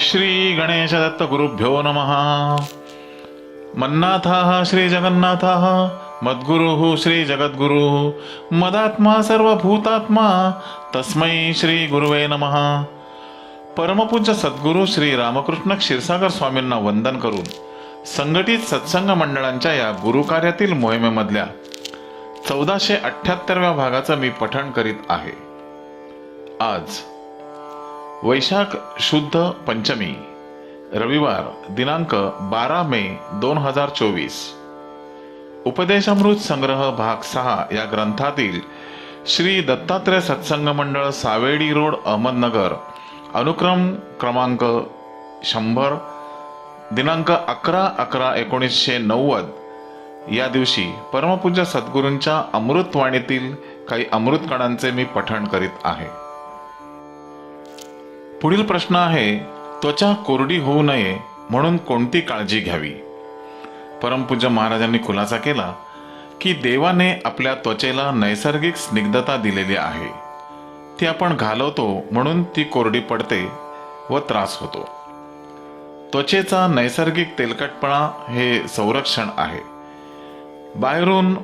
श्री गणेश दत्त गुरुभ्यो नमः। मन्नाथः श्री जगन्नाथः मद्गुरुः श्री जगद्गुरुः मदात्मा सर्वभूतात्मा तस्मै श्री गुरुवे नमः। परमपूज्य सद्गुरू श्री रामकृष्ण क्षीरसागर स्वामींना वंदन करून संघटित सत्संग मंडळांच्या या गुरुकार्यातील मोहिमेमधल्या चौदाशे अठ्ठ्याहत्तरव्या भागाचं मी पठण करीत आहे. आज वैशाख शुद्ध पंचमी रविवार दिनांक बारा मे दोन हजार चोवीस. उपदेशामृत संग्रह भाग सहा या ग्रंथातील श्री दत्तात्रय सत्संग मंडळ सावेडी रोड अहमदनगर अनुक्रम क्रमांक शंभर दिनांक अकरा अकरा एकोणीसशे नव्वद. या दिवशी परमपूज्य सद्गुरूंच्या अमृतवाणीतील काही अमृतकणांचे मी पठण करीत आहे. पुढील प्रश्न आहे त्वचा कोरडी होऊ नये म्हणून कोणती काळजी घ्यावी? परमपूज्य महाराजांनी खुलासा केला की देवाने आपल्या त्वचेला नैसर्गिक स्निग्धता दिलेली आहे. ती आपण घालवतो म्हणून ती कोरडी पडते व त्रास होतो. त्वचेचा नैसर्गिक तेलकटपणा हे संरक्षण आहे. बाहेरून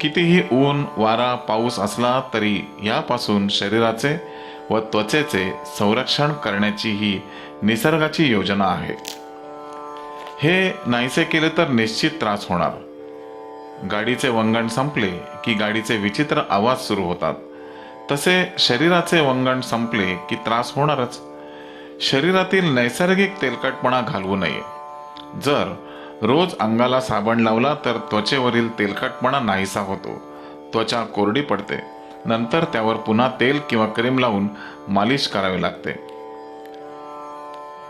कितीही ऊन वारा पाऊस असला तरी यापासून शरीराचे व त्वचेचे संरक्षण करण्याची ही निसर्गाची योजना आहे. हे नाहीसे केले तर निश्चित त्रास होणार. गाडीचे वंगण संपले की गाडीचे विचित्र आवाज सुरू होतात. तसे शरीराचे वंगण संपले की त्रास होणारच. शरीरातील नैसर्गिक तेलकटपणा घालवू नये. जर रोज अंगाला साबण लावला तर त्वचेवरील तेलकटपणा नाहीसा होतो. त्वचा कोरडी पडते. नंतर त्यावर पुन्हा तेल किंवा क्रीम लावून मालिश करावी लागते.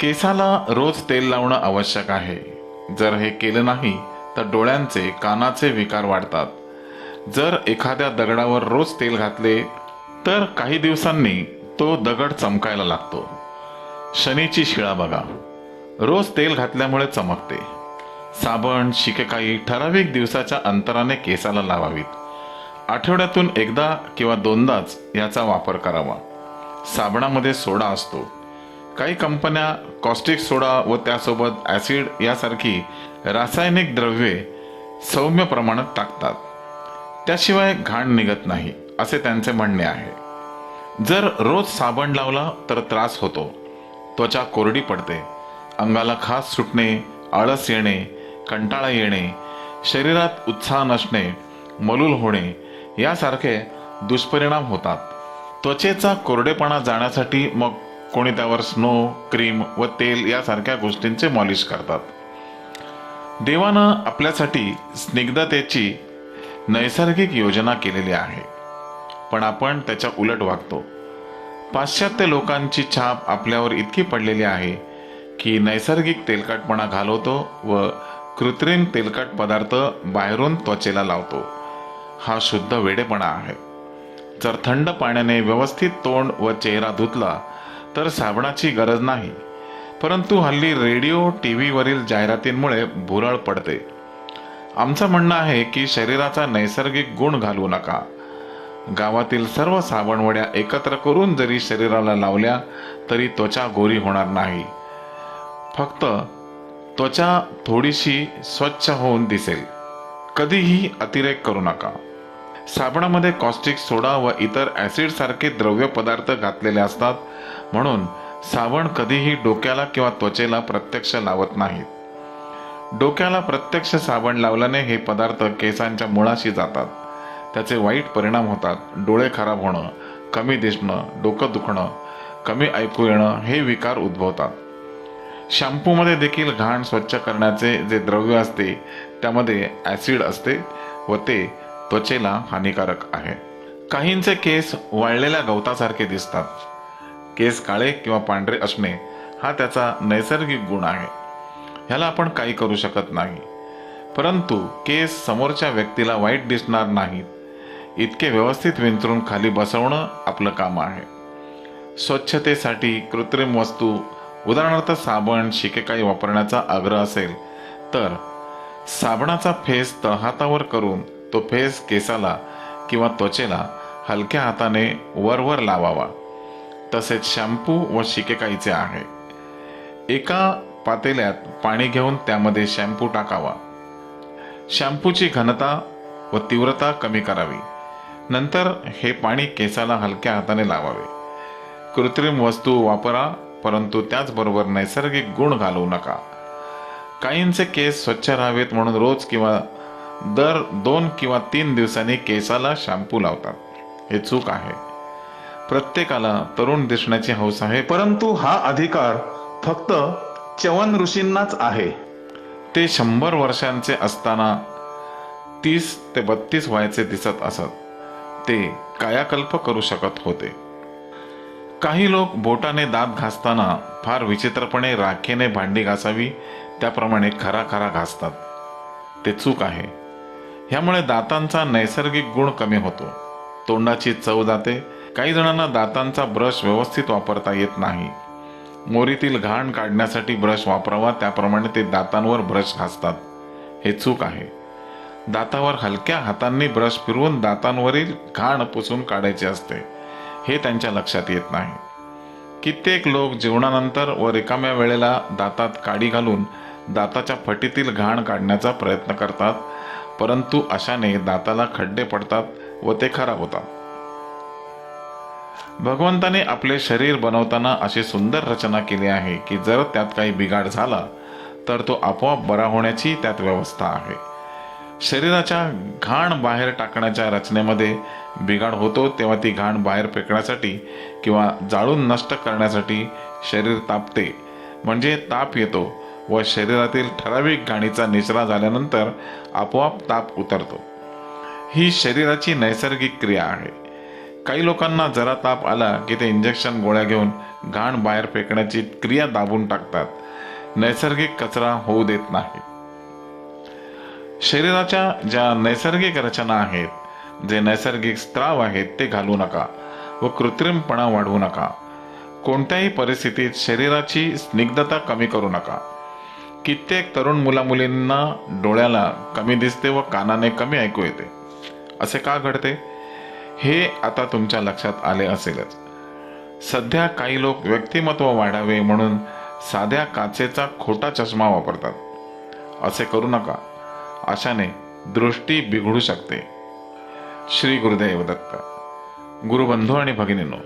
केसाला रोज तेल लावणं आवश्यक आहे. जर हे केलं नाही तर डोळ्यांचे कानाचे विकार वाढतात. जर एखाद्या दगडावर रोज तेल घातले तर काही दिवसांनी तो दगड चमकायला लागतो. शनीची शिळा बघा. रोज तेल घातल्यामुळे चमकते. साबण शिकेकाई ठराविक दिवसाच्या अंतराने केसाला लावावीत. आठवड्यातून एकदा किंवा दोनदाच याचा वापर करावा. साबणामध्ये सोडा असतो. काही कंपन्या कॉस्टिक सोडा व त्यासोबत ॲसिड यासारखी रासायनिक द्रव्ये सौम्य प्रमाणात टाकतात. त्याशिवाय घाण निघत नाही असे त्यांचे म्हणणे आहे. जर रोज साबण लावला तर त्रास होतो. त्वचा कोरडी पडते. अंगाला खास सुटणे आळस येणे कंटाळा येणे शरीरात उत्साह नसणे मलूल होणे यासारखे दुष्परिणाम होतात. त्वचेचा कोरडेपणा जाण्यासाठी मग कोणी त्यावर स्नो क्रीम व तेल यासारख्या गोष्टींचे मॉलिश करतात. देवानं आपल्यासाठी स्निग्धतेची नैसर्गिक योजना केलेली आहे. पण आपण त्याच्या उलट वागतो. पाश्चात्य लोकांची छाप आपल्यावर इतकी पडलेली आहे की नैसर्गिक तेलकटपणा घालवतो व कृत्रिम तेलकट पदार्थ बाहेरून त्वचेला लावतो. हा शुद्ध वेडेपणा आहे. जर थंड पाण्याने व्यवस्थित तोंड व चेहरा धुतला तर साबणाची गरज नाही. परंतु हल्ली रेडिओ टी व्हीवरील जाहिरातींमुळे भुरळ पडते. आमचं म्हणणं आहे की शरीराचा नैसर्गिक गुण घालू नका. गावातील सर्व साबणवड्या एकत्र करून जरी शरीराला लावल्या तरी त्वचा गोरी होणार नाही. फक्त त्वचा थोडीशी स्वच्छ होऊन दिसेल. कधीही अतिरेक करू नका. साबणामध्ये कॉस्टिक सोडा व इतर ॲसिड सारखे द्रव्य पदार्थ घातलेले असतात. म्हणून साबण कधीही डोक्याला किंवा त्वचेला प्रत्यक्ष लावत नाहीत. डोक्याला प्रत्यक्ष साबण लावल्याने हे पदार्थ केसांच्या मुळाशी जातात. त्याचे वाईट परिणाम होतात. डोळे खराब होणं कमी दिसणं डोकं दुखणं कमी ऐकू येणं हे विकार उद्भवतात. शॅम्पूमध्ये देखील घाण स्वच्छ करण्याचे जे द्रव्य असते त्यामध्ये ॲसिड असते व ते त्वचेला हानिकारक आहे. काहींचे केस वाळलेल्या गवतासारखे दिसतात. केस काळे किंवा पांढरे असणे हा त्याचा नैसर्गिक गुण आहे. ह्याला आपण काही करू शकत नाही. परंतु केस समोरच्या व्यक्तीला वाईट दिसणार नाहीत. इतके व्यवस्थित विंचरून खाली बसवणं आपलं काम आहे. स्वच्छतेसाठी कृत्रिम वस्तू उदाहरणार्थ साबण शिके काही वापरण्याचा आग्रह असेल तर साबणाचा फेस तळहातावर करून तो फेस केसाला किंवा त्वचेला हलक्या हाताने वरवर लावावा. तसेच शॅम्पू व शिकेकाईचे आहे. एका पातेल्यात पाणी घेऊन त्यामध्ये शॅम्पू टाकावा. शॅम्पूची घनता व तीव्रता कमी करावी. नंतर हे पाणी केसाला हलक्या हाताने लावावे. कृत्रिम वस्तू वापरा परंतु त्याचबरोबर नैसर्गिक गुण घालवू नका. काहींचे केस स्वच्छ राहावेत म्हणून रोज किंवा दर दोन किंवा तीन दिवसांनी केसाला शॅम्पू लावतात. हे चूक आहे. प्रत्येकाला तरुण दिसण्याची हौस आहे परंतु हा अधिकार फक्त चवन ऋषींनाच आहे. ते शंभर वर्षांचे असताना तीस ते बत्तीस वयाचे दिसत असत. ते कायाकल्प करू शकत होते. काही लोक बोटाने दात घासताना फार विचित्रपणे राखेने भांडी घासावी त्याप्रमाणे खरा खरा घासतात. ते चूक आहे. ह्यामुळे दातांचा नैसर्गिक गुण कमी होतो. तोंडाची चव जाते. काही जणांना दातांचा ब्रश व्यवस्थित वापरता येत नाही. मोरीतील घाण काढण्यासाठी ब्रश वापरावा त्याप्रमाणे ते दातांवर ब्रश घासतात. हे चूक आहे. दातावर हलक्या हातांनी ब्रश फिरवून दातांवरील घाण पुसून काढायचे असते. हे त्यांच्या लक्षात येत नाही. कित्येक लोक जेवणानंतर व रिकाम्या वेळेला दातात काडी घालून दाताच्या फटीतील घाण काढण्याचा प्रयत्न करतात. परंतु अशाने दाताला खड्डे पडतात व ते खराब होतात. भगवंताने आपले शरीर बनवताना अशी सुंदर रचना केली आहे की जर त्यात काही बिघाड झाला तर तो आपोआप बरा होण्याची त्यात व्यवस्था आहे. शरीराच्या घाण बाहेर टाकण्याच्या रचनेमध्ये बिघाड होतो तेव्हा ती घाण बाहेर फेकण्यासाठी किंवा जाळून नष्ट करण्यासाठी शरीर तापते. म्हणजे ताप येतो. व शरीरातील ठराविक घाणीचा निचरा झाल्यानंतर आपोआप ताप उतरतो. ही शरीराची नैसर्गिक क्रिया आहे. काही लोकांना जरा ताप आला की ते इंजेक्शन गोळ्या घेऊन घाण बाहेर फेकण्याची क्रिया दाबून टाकतात. नैसर्गिक कचरा होऊ देत नाही. शरीराच्या ज्या नैसर्गिक रचना आहेत जे नैसर्गिक स्त्राव आहेत ते घालू नका व कृत्रिमपणा वाढवू नका. कोणत्याही परिस्थितीत शरीराची स्निग्धता कमी करू नका. कित्येक तरुण मुलामुलींना डोळ्याला कमी दिसते व कानाने कमी ऐकू येते. असे का घडते? हे आता तुमच्या लक्षात आले असेलच. सध्या काही लोक व्यक्तिमत्व वाढावे म्हणून साध्या काचेचा खोटा चष्मा वापरतात. असे करू नका. अशाने दृष्टी बिघडू शकते. श्री गुरुदेव दत्त. गुरुबंधू आणि भगिनीनो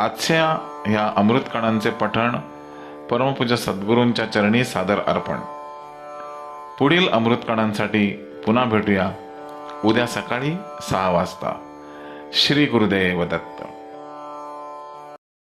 आजच्या ह्या अमृतकणांचे पठण परमपूज्य सद्गुरूंच्या चरणी सादर अर्पण. पुढील अमृतकणांसाठी पुन्हा भेटूया. उद्या सकाळी सहा वाजता. श्री गुरुदेव दत्त.